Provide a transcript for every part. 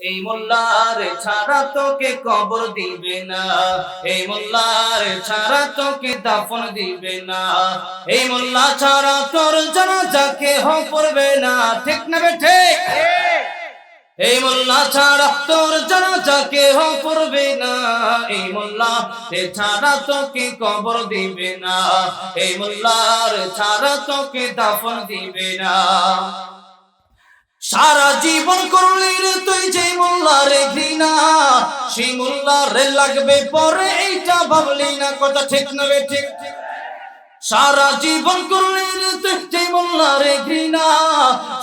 এই মোল্লার ছাড়া তোকে কবর দিবে না। এই মোল্লার ছাড়া তোকে দাফন দিবে না। এই মোল্লা ছাড়া তোর জানাজাকে হ পড়বে না। ঠিক না বেঠে এই মোল্লা ছাড়া তোর জানাজাকে হ পড়বে না। এই মোল্লা এ ছাড়া তোকে কবর দিবে না। এই মোল্লার ছাড়া তোকে দাফন দিবে না। সারা জীবন করলি রে তুই যে মোল্লারে ঘৃণা সেই মোল্লারে লাগবে পরে এইটা ভাবলি না কথা ঠিক না রে ঠিক। সারা জীবন করলি রে তুই যে মোল্লারে ঘৃণা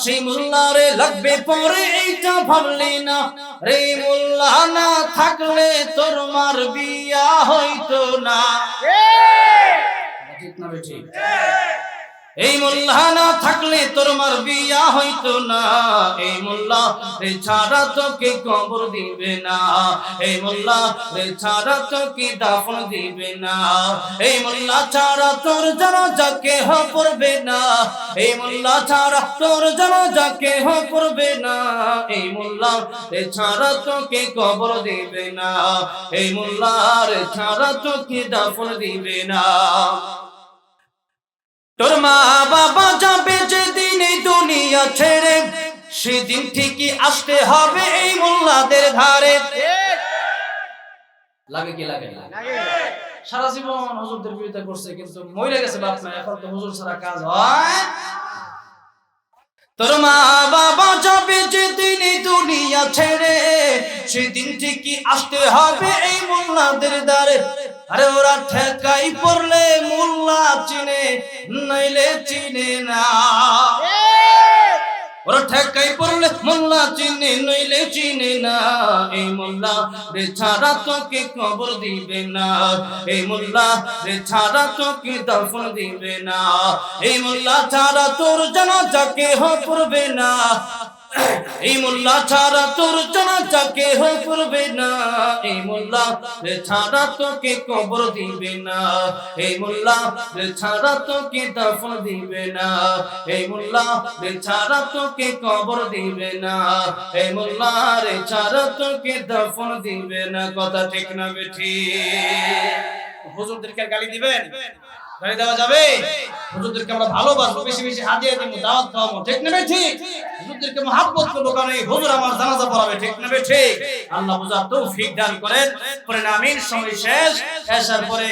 সেই মোল্লারে লাগবে পরে এইটা ভাবলি না। রে মোল্লা না থাকলে তোর মার বিয়া হইতো না। ঠিক না রে ঠিক। এই মোল্লা না থাকলে তোর মার বিয়া হইতো না। এই মোল্লা রে ছাড়া তোকে কবর দিবে না। এই মোল্লা রে ছাড়া তোকে দাফন দিবে না। এই মোল্লা ছাড়া তোর জানাজাকে হ পড়বে না। এই মোল্লা ছাড়া তোর জানাজাকে হ পড়বে না। এই মোল্লা রে ছাড়া তোকে কবর দিবে না। এই মোল্লা রে ছাড়া তোকে দাফন দিবে না। তোর মা বাবা যাবে যেদিন এই দুনিয়া ছেড়ে সেদিন ঠিকই আসতে হবে এই মোল্লাদের ধারে। লাগে কি লাগে না? সারা জীবন হুজুরদের বিরুদ্ধে করছে কিন্তু মরে গেছে বাপ মা এখন তো হুজুর ছাড়া কাজ হয় তোর মা বাবা যাবে যেদিন এই দুনিয়া ছেড়ে সেদিন ঠিকই আসতে হবে এই মোল্লাদের দ্বারে আরে ওরা ঠেকাই পড়লে মোল্লা নইলে চিনে না। ওরা ঠেকাই পড়লে মোল্লা চিনে নইলে চিনে না। এই মোল্লা রে ছাড়া তোকে কবর দিবে না। এই মোল্লা রে ছাড়া তোকে দফন দিবে না। এই মোল্লা ছাড়া তোর জানাজাকে হ পড়বে না। এই মোল্লা ছাড়া তোর জানাজাকে হ পড়বে না। এই মোল্লা ছাড়া তোকে কবর দিবে না। এই মোল্লা ছাড়া তোকে দফন দিবে না। এই মোল্লা ছাড়া তোকে কবর দিবে না। এই মোল্লা রে ছাড়া তোকে দফন দিবে না। কথা ঠিক না বেঠি? হুজুরদেরকে গালি দিবেন? গালি দেওয়া যাবে? হুজুরদেরকে আমরা ভালোবাসবো, বেশি বেশি হাদিয়া দিব, দাওয়াত ঠিক নেবে ঠিক? হুজুরদেরকে মহাব্বত করব কারণ এই হুজুর আমার জানাজা পড়াবে, ঠিক নেবে ঠিক? আল্লাহ বুঝার তৌফিক দান করেন পরে নামিন সময় শেষ। এসার পরে